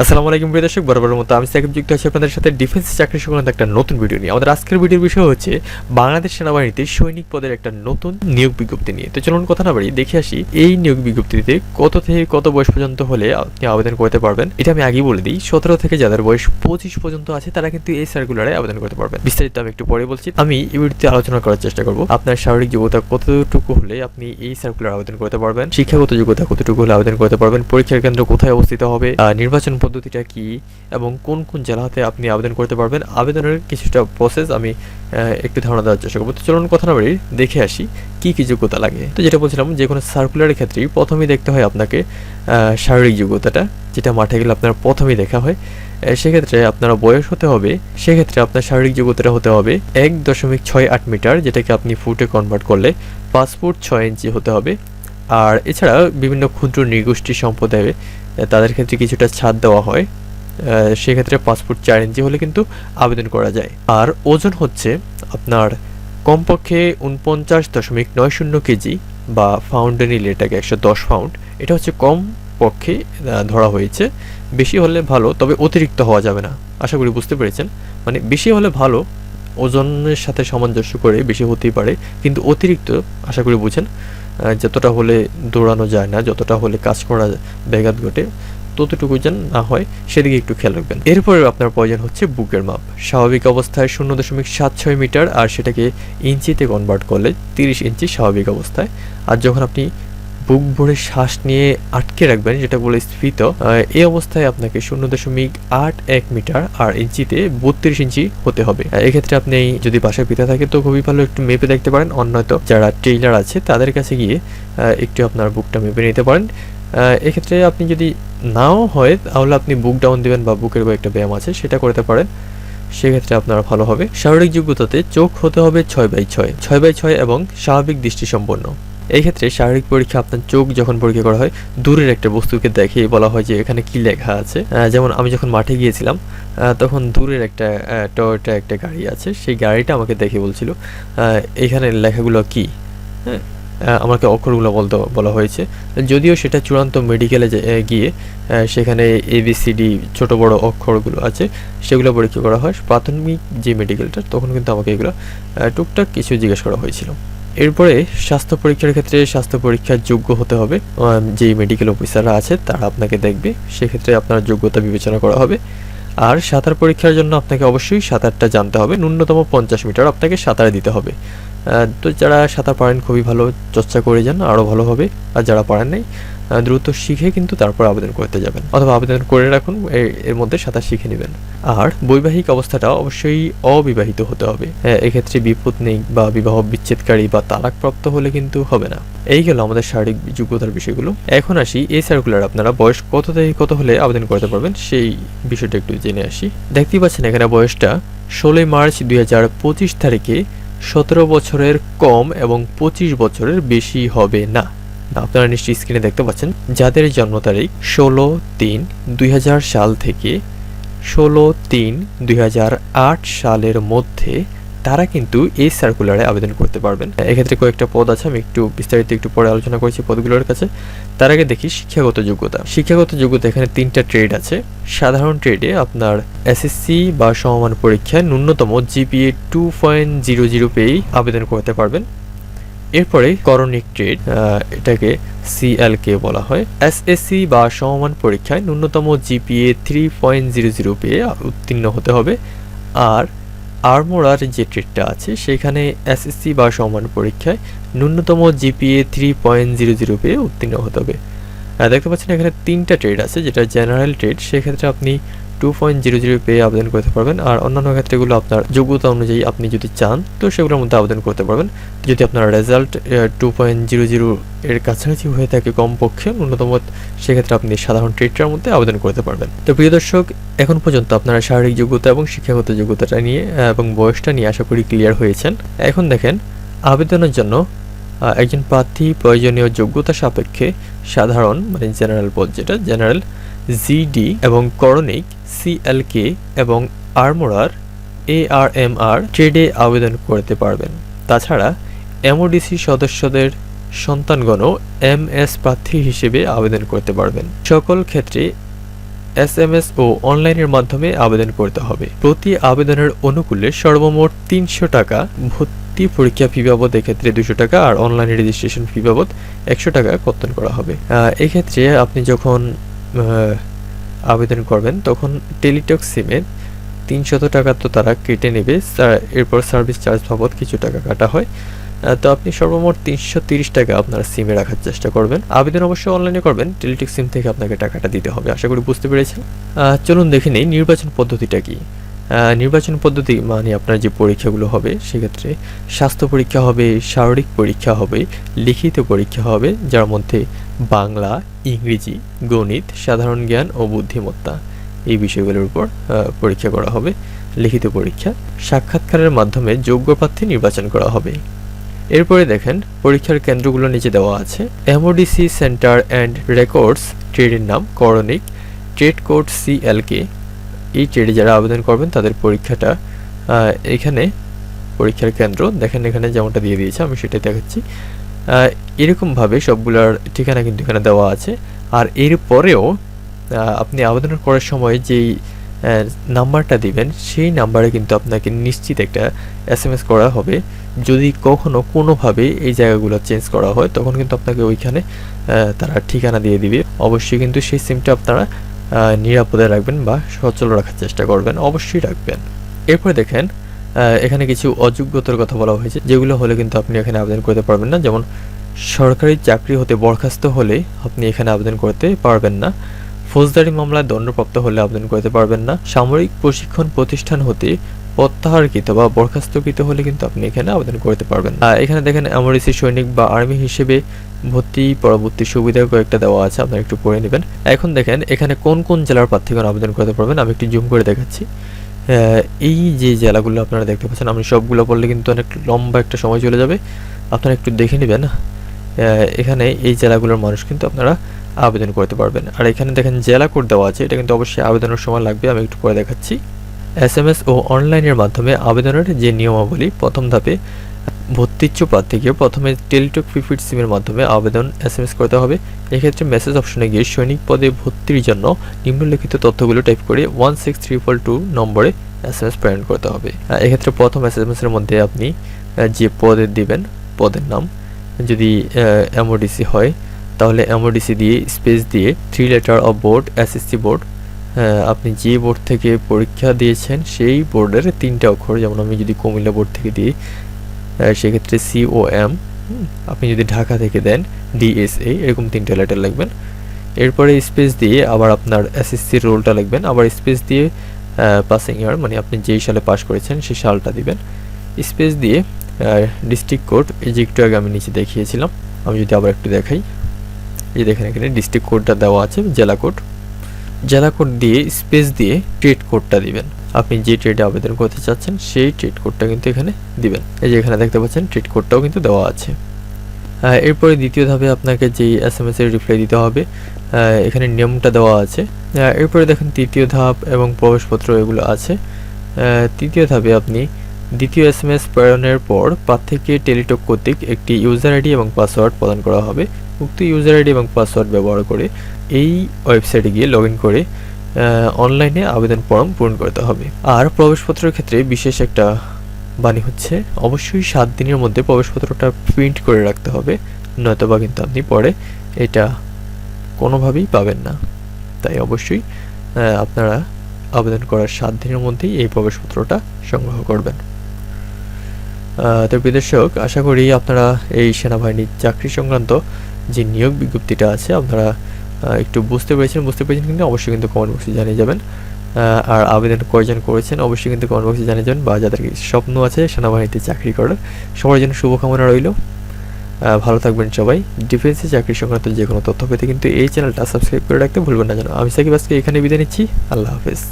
আসসালামু আলাইকুম প্রিয় দর্শক, বরাবরের মতো আমি সাকিব যুক্ত আছি আপনাদের সাথে ডিফেন্স চাকরি সংক্রান্ত একটা নতুন ভিডিও নিয়ে। আমাদের আজকের ভিডিওর বিষয় হচ্ছে বাংলাদেশ সেনাবাহিনীতে সৈনিক পদের একটা নতুন নিয়োগ বিজ্ঞপ্তি নিয়ে। তো চলুন কথা না বাড়ি দেখে আসি এই নিয়োগ বিজ্ঞপ্তিতে কত থেকে কত বয়স পর্যন্ত হলে আপনি আবেদন করতে পারবেন। এটা আমি আগেই বলে দিই, সতেরো থেকে যাদের বয়স পঁচিশ পর্যন্ত আছে, তারা কিন্তু এই সার্কুলারে আবেদন করতে পারবেন। বিস্তারিত আমি একটু পরে বলছি। আমি এই ভিডিওতে আলোচনা করার চেষ্টা করব, আপনার শারীরিক যোগ্যতা কতটুকু হলে আপনি এই সার্কুলার আবেদন করতে পারবেন, শিক্ষাগত যোগ্যতা কতটুকু হলে আবেদন করতে পারবেন, পরীক্ষার কেন্দ্র কোথায় অবস্থিত হবে নির্বাচন পদ্ধতিটা কি এবং কোন কোন জেলাতে আপনি আবেদন করতে পারবেন? আবেদনের কিছুটা প্রসেস আমি একটু ধারণা দেওয়ার চেষ্টা করব। তো চলুন কথা না বাড়ি, দেখে আসি কি কি যোগ্যতা লাগে। তো যেটা বলছিলাম যে কোনো সার্কুলারের ক্ষেত্রে প্রথমেই দেখতে হয় আপনাকে শারীরিক যোগ্যতাটা, যেটা মাঠে গেলে আপনার প্রথমেই দেখা হয়। সেক্ষেত্রে আপনার বয়স হতে হবে, সেক্ষেত্রে আপনার শারীরিক যোগ্যতাটা হতে হবে এক দশমিক ছয় আট মিটার, যেটাকে আপনি ফুটে কনভার্ট করলে ফুট ছয় ইঞ্চি হতে হবে। আর এছাড়া বিভিন্ন ক্ষুদ্র নৃগোষ্ঠী সম্প্রদায়ে তাদের ক্ষেত্রে কিছুটা ছাড় দেওয়া হয়। সেক্ষেত্রে ফুট চার ইঞ্চি হলে কিন্তু আবেদন করা যায়। আর ওজন হচ্ছে আপনার কমপক্ষে উনপঞ্চাশ দশমিক নয় শূন্য কেজি বা ফাউন্ডে নিলে এটাকে একশো দশ পাউন্ড এটা হচ্ছে কম পক্ষে ধরা হয়েছে। বেশি হলে ভালো, তবে অতিরিক্ত হওয়া যাবে না। আশা করি বুঝতে পেরেছেন। মানে বেশি হলে ভালো, ওজনের সাথে সামঞ্জস্য করে বেশি হতেই পারে, কিন্তু অতিরিক্ত, আশা করি বুঝেন। যতটা হলে দৌড়ানো যায় না, যতটা হলে কাজ করা ব্যাঘাত ঘটে, ততটুকু যেন না হয়, সেদিকে একটু খেয়াল রাখবেন। এরপরে আপনার প্রয়োজন হচ্ছে বুকের মাপ। স্বাভাবিক অবস্থায় শূন্য দশমিক সাত ছয় মিটার আর সেটাকে ইঞ্চিতে কনভার্ট করলে তিরিশ ইঞ্চি স্বাভাবিক অবস্থায়। আর যখন আপনি বুক ভরে শ্বাস নিয়ে আটকে রাখবেন, যেটা বলে স্ফীত। এই অবস্থায় আপনাকে শূন্য দশমিক আট এক মিটার আর ইঞ্চিতে বত্রিশ ইঞ্চি হতে হবে। এক্ষেত্রে আপনি যদি বাসায় পিতা থাকে তো খুবই ভালো একটু মেপে দেখতে পারেন। অন্যত যারা টেইলার আছে, তাদের কাছে গিয়ে একটু আপনার বুকটা মেপে নিতে পারেন। এক্ষেত্রে আপনি যদি নাও হয়, তাহলে আপনি বুক ডাউন দেবেন বা বুকের একটা ব্যায়াম আছে, সেটা করতে পারেন। সেক্ষেত্রে আপনার ভালো হবে। শারীরিক যোগ্যতাতে চোখ হতে হবে ছয় বাই ছয় ছয় বাই ছয় এবং স্বাভাবিক দৃষ্টি সম্পন্ন এই ক্ষেত্রে শারীরিক পরীক্ষা আপনার চোখ যখন পরীক্ষা করা হয়, দূরের একটা বস্তুকে দেখে বলা হয় যে এখানে কি লেখা আছে। যেমন আমি যখন মাঠে গিয়েছিলাম তখন দূরের একটা টয়টা একটা গাড়ি আছে। সেই গাড়িটা আমাকে দেখে বলছিল এখানে লেখাগুলো কি? হ্যাঁ আমাকে অক্ষরগুলো বলতে, বলা হয়েছে। যদিও সেটা চূড়ান্ত মেডিকেলে গিয়ে সেখানে এবিসিডি ছোট বড় অক্ষরগুলো আছে, সেগুলো পরীক্ষা করা হয়। প্রাথমিক যে মেডিকেলটা, তখন কিন্তু আমাকে এগুলো টুকটাক কিছু জিজ্ঞেস করা হয়েছিল। এরপরে স্বাস্থ্য পরীক্ষার ক্ষেত্রে স্বাস্থ্য পরীক্ষার যোগ্য হতে হবে। যেই মেডিকেল অফিসাররা আছে, তারা আপনাকে দেখবে। সেক্ষেত্রে আপনার যোগ্যতা বিবেচনা করা হবে। আর সাঁতার পরীক্ষার জন্য আপনাকে অবশ্যই সাঁতারটা জানতে হবে। ন্যূনতম পঞ্চাশ মিটার আপনাকে সাঁতার দিতে হবে। তো যারা সাঁতার পারেন, খুবই ভালো। চর্চা করে যান আরও ভালো হবে। আর যারা পারেন নাই দ্রুত শিখে কিন্তু তারপর আবেদন করতে যাবেন। অথবা আবেদন করে রাখুন এর মধ্যে সাঁতার শিখে নেবেন। আর বৈবাহিক অবস্থাটা অবশ্যই অবিবাহিত হতে হবে। এক্ষেত্রে বিপদ নেই বা বিবাহ বিচ্ছেদকারী বা তালাকপ্রাপ্ত হলে কিন্তু হবে না। এই গেল আমাদের শারীরিক যোগ্যতার বিষয়গুলো। এখন আসি এই সার্কুলার আপনারা বয়স কত থেকে কত হলে আবেদন করতে পারবেন? সেই বিষয়টা একটু জেনে আসি। দেখতেই পাচ্ছেন এখানে বয়সটা ষোলোই মার্চ দুই হাজার পঁচিশ তারিখে সতেরো বছরের কম এবং পঁচিশ বছরের বেশি হবে না। আপনারা নিশ্চয়ই স্ক্রিনে দেখতে পাচ্ছেন, যাদের জন্ম তারিখ ষোলো তিন দুই সাল থেকে ষোলো তিন দুই সালের মধ্যে, তারা কিন্তু এই সার্কুলারে আবেদন করতে পারবেন। এক্ষেত্রে কয়েকটা পদ আছে, আমি একটু বিস্তারিত একটু পরে আলোচনা করেছি পদগুলোর কাছে। তার আগে দেখি শিক্ষাগত যোগ্যতা। শিক্ষাগত যোগ্যতা এখানে তিনটা ট্রেড আছে। সাধারণ ট্রেডে আপনার এসএসসি বা সমমান পরীক্ষায় ন্যূনতম GPA two point zero zero পেয়েই আবেদন করতে পারবেন। এরপরে করণিক ট্রেড এটাকে সিএলকে বলা হয়। এসএসসি বা সমমান পরীক্ষায় ন্যূনতম GPA three point zero zero পেয়ে উত্তীর্ণ হতে হবে। আর আরমোরার যে ট্রেডটা আছে, সেখানে এসএসসি বা সমান পরীক্ষায় ন্যূনতম GPA three point zero zero পেয়ে উত্তীর্ণ হতে হবে। দেখতে পাচ্ছেন এখানে তিনটা ট্রেড আছে, যেটা জেনারেল ট্রেড সেক্ষেত্রে আপনি টু পয়েন্ট জিরো জিরো পেয়ে আবেদন করতে পারবেন। আর অন্যান্য ক্ষেত্রেগুলো আপনার যোগ্যতা অনুযায়ী আপনি যদি চান, তো সেগুলোর মধ্যে আবেদন করতে পারবেন। যদি আপনার result two point zero zero এর কাছাকাছি হয়ে থাকে কমপক্ষে, ন্যূনতম সেক্ষেত্রে আপনি সাধারণ ট্রেডটার মধ্যে আবেদন করতে পারবেন। তো প্রিয় দর্শক, এখন পর্যন্ত আপনারা শারীরিক যোগ্যতা এবং শিক্ষাগত যোগ্যতাটা নিয়ে এবং বয়সটা নিয়ে আশা করি ক্লিয়ার হয়েছেন। এখন দেখেন, আবেদনের জন্য একজন প্রার্থী প্রয়োজনীয় যোগ্যতা সাপেক্ষে সাধারণ মানে জেনারেল পদ যেটা জেনারেল জিডি এবং করণিক সিএলকে এবং আরমোরার এআরএমআর ট্রেডে আবেদন করতে পারবেন। তাছাড়া এমওডিসি সদস্যদের সন্তানগণও এমএস প্রার্থী হিসেবে আবেদন করতে পারবেন। সকল ক্ষেত্রে এস এম এস ও অনলাইনের মাধ্যমে আবেদন করতে হবে। প্রতি আবেদনের অনুকূলে সর্বমোট তিনশো টাকা ভর্তি পরীক্ষা ফি বাবদ, এক্ষেত্রে দুশো টাকা, আর অনলাইন রেজিস্ট্রেশন ফি বাবদ একশো টাকা কর্তন করা হবে। এক্ষেত্রে আপনি যখন আবেদন করবেন, তখন টেলিটক সিমে তিনশত টাকা তো তারা কেটে নেবে এরপর সার্ভিস চার্জ বাবদ কিছু টাকা কাটা হয়। তো আপনি সর্বমোট তিনশো তিরিশ টাকা আপনার সিমে রাখার চেষ্টা করবেন। আবেদন অবশ্যই অনলাইনে করবেন, টেলিটক সিম থেকে আপনাকে টাকাটা দিতে হবে, আশা করি বুঝতে পেরেছেন। চলুন দেখে নিই, নির্বাচন পদ্ধতিটা কি? নির্বাচন পদ্ধতি মানে আপনার যে পরীক্ষাগুলো হবে, সেক্ষেত্রে স্বাস্থ্য পরীক্ষা হবে, শারীরিক পরীক্ষা হবে, লিখিত পরীক্ষা হবে, যার মধ্যে বাংলা, ইংরেজি, গণিত, সাধারণ জ্ঞান ও বুদ্ধিমত্তা এই বিষয়গুলোর উপর পরীক্ষা করা হবে, লিখিত পরীক্ষা। সাক্ষাৎকারের মাধ্যমে যোগ্য প্রার্থী নির্বাচন করা হবে। এরপরে দেখেন, পরীক্ষার কেন্দ্রগুলো নিচে দেওয়া আছে। এমওডিসি সেন্টার অ্যান্ড রেকর্ডস ট্রেডের নাম করণিক ট্রেড কোড সিএলকে এই ট্রেডে যারা আবেদন করবেন তাদের পরীক্ষাটা এখানে পরীক্ষার কেন্দ্র। দেখেন এখানে যেমনটা দিয়ে দিয়েছে আমি সেটাই দেখাচ্ছি। এরকমভাবে সবগুলোর ঠিকানা কিন্তু এখানে দেওয়া আছে। আর এরপরেও আহ, আপনি আবেদন করার সময় যেই নাম্বারটা দিবেন সেই নাম্বারে কিন্তু আপনাকে নিশ্চিত একটা এস এম এস করা হবে। যদি কখনো কোনোভাবে এই জায়গাগুলো চেঞ্জ করা হয় তখন কিন্তু আপনাকে ওইখানে তারা ঠিকানা দিয়ে দিবে। অবশ্যই কিন্তু সেই সিমটা আপনারা নিরাপদে রাখবেন বা সচল রাখার চেষ্টা করবেন, অবশ্যই রাখবেন। এরপরে দেখেন এখানে কিছু অযোগ্যতার কথা বলা হয়েছে, যেগুলো হলে কিন্তু আপনি এখানে আবেদন করতে পারবেন না। যেমন, সরকারি চাকরি হতে বরখাস্ত হলে আপনি এখানে আবেদন করতে পারবেন না। ফৌজদারি মামলায় দণ্ডপ্রাপ্ত হলে আবেদন করতে পারবেন না। সামরিক প্রশিক্ষণ প্রতিষ্ঠান হতে প্রত্যাহারকৃত বা বরখাস্তকৃত হলে কিন্তু আপনি এখানে আবেদন করতে পারবেন। এখানে দেখেন, এমআরসি সৈনিক বা আর্মি হিসেবে ভর্তি পরবর্তী সুবিধা কয়েকটা দেওয়া আছে, আপনারা একটু পড়ে নেবেন। এখন দেখেন, এখানে কোন কোন জেলার প্রার্থীগণ আবেদন করতে পারবেন? আমি একটু জুম করে দেখাচ্ছি। এই যে জেলাগুলো আপনারা দেখতে পাচ্ছেন, আমি সবগুলো বললে কিন্তু অনেক লম্বা একটা সময় চলে যাবে। আপনারা একটু দেখে নেবেন। এখানে এই জেলাগুলোর মানুষ কিন্তু আপনারা আবেদন করতে পারবেন। আর এখানে দেখেন, জেলা কোড দেওয়া আছে, এটা কিন্তু অবশ্যই আবেদনের সময় লাগবে, আমি একটু পরে দেখাচ্ছি। এস ও অনলাইনের মাধ্যমে আবেদনের যে নিয়মাবলী, প্রথম ধাপে ভর্তিচ্ছ প্রার্থীকে প্রথমে টেলিটক প্রিপিড সিমের মাধ্যমে আবেদন এস করতে হবে। এক্ষেত্রে মেসেজ অপশনে গিয়ে সৈনিক পদে ভর্তির জন্য নিম্নলিখিত তথ্যগুলো টাইপ করে ওয়ান সিক্স ট্রিপল টু নম্বরে এস এম এস প্রেরণ করতে হবে। এক্ষেত্রে প্রথম এস এম এসের মধ্যে আপনি যে পদে দিবেন, পদের নাম, যদি এমওডিসি হয়, তাহলে এমওডিসি দিয়ে স্পেস দিয়ে three letter of board SSC board আপনি যে বোর্ড থেকে পরীক্ষা দিয়েছেন, সেই বোর্ডের তিনটা অক্ষর, যেমন আমি যদি কুমিল্লা বোর্ড থেকে দিই সেক্ষেত্রে সিওএম আপনি যদি ঢাকা থেকে দেন ডিএসএ এরকম তিনটা লেটার লাগবেন এরপরে স্পেস দিয়ে আবার আপনার এসএসসির রোলটা লিখবেন। আবার স্পেস দিয়ে পাসিং ইয়ার মানে আপনি যেই সালে পাস করেছেন, সেই সালটা দিবেন। স্পেস দিয়ে ডিস্ট্রিক্ট কোড এই যে একটু আগে আমি নিচে দেখিয়েছিলাম, আমি যদি আবার একটু দেখাই। এই দেখেন এখানে ডিস্ট্রিক্ট কোডটা দেওয়া আছে, জেলা কোড জেলা কোড দিয়ে, স্পেস দিয়ে ট্রেড কোডটা দিবেন। আপনি যে ট্রেডে আবেদন করতে চাচ্ছেন, সেই ট্রেড কোডটা কিন্তু এখানে দিবেন। এই যে এখানে দেখতে পাচ্ছেন ট্রেড কোডটাও কিন্তু দেওয়া আছে। এরপরে দ্বিতীয় ধাপে আপনাকে যেই এস এম এর রিপ্লাই দিতে হবে এখানে নিয়মটা দেওয়া আছে। এরপরে দেখেন তৃতীয় ধাপ এবং প্রবেশপত্র এগুলো আছে। তৃতীয় ধাপে আপনি দ্বিতীয় এস এম এস প্রেরণের পর প্রার্থীকে টেলিটক কর্তৃক একটি ইউজার আইডি এবং পাসওয়ার্ড প্রদান করা হবে। উক্ত ইউজার আইডি এবং পাসওয়ার্ড ব্যবহার করে এই ওয়েবসাইটে গিয়ে লগ করে অনলাইনে আবেদন ফর্ম পূরণ করতে হবে। আর প্রবেশপত্রের ক্ষেত্রে বিশেষ একটা বাণী হচ্ছে, অবশ্যই সাত দিনের মধ্যে প্রবেশপত্রটা প্রিন্ট করে রাখতে হবে, নয়তোবা কিন্তু আপনি পরে এটা কোনোভাবেই পাবেন না। তাই অবশ্যই আপনারা আবেদন করার সাত দিনের মধ্যেই এই প্রবেশপত্রটা সংগ্রহ করবেন। তো দর্শক আশা করি আপনারা এই সেনাবাহিনীর চাকরি সংক্রান্ত যে নিয়োগ বিজ্ঞপ্তিটা আছে, আপনারা একটু বুঝতে পেরেছেন বুঝতে পেরেছেন কিন্তু অবশ্যই কিন্তু কমেন্ট বক্সে জানিয়ে যাবেন। আর আবেদন কয়জন করেছেন অবশ্যই কিন্তু কমেন্ট বক্সে জানিয়ে যাবেন, বা যাদের স্বপ্ন আছে সেনাবাহিনীতে চাকরি করার, সবার জন্য শুভকামনা রইল। ভালো থাকবেন সবাই। ডিফেন্সে চাকরি সংক্রান্ত যে কোনো তথ্য পেতে কিন্তু এই চ্যানেলটা সাবস্ক্রাইব করে রাখতে ভুলবেন না যেন। আমি সাকিব আজকে এখানে বিদায় নিচ্ছি। আল্লাহ হাফেজ।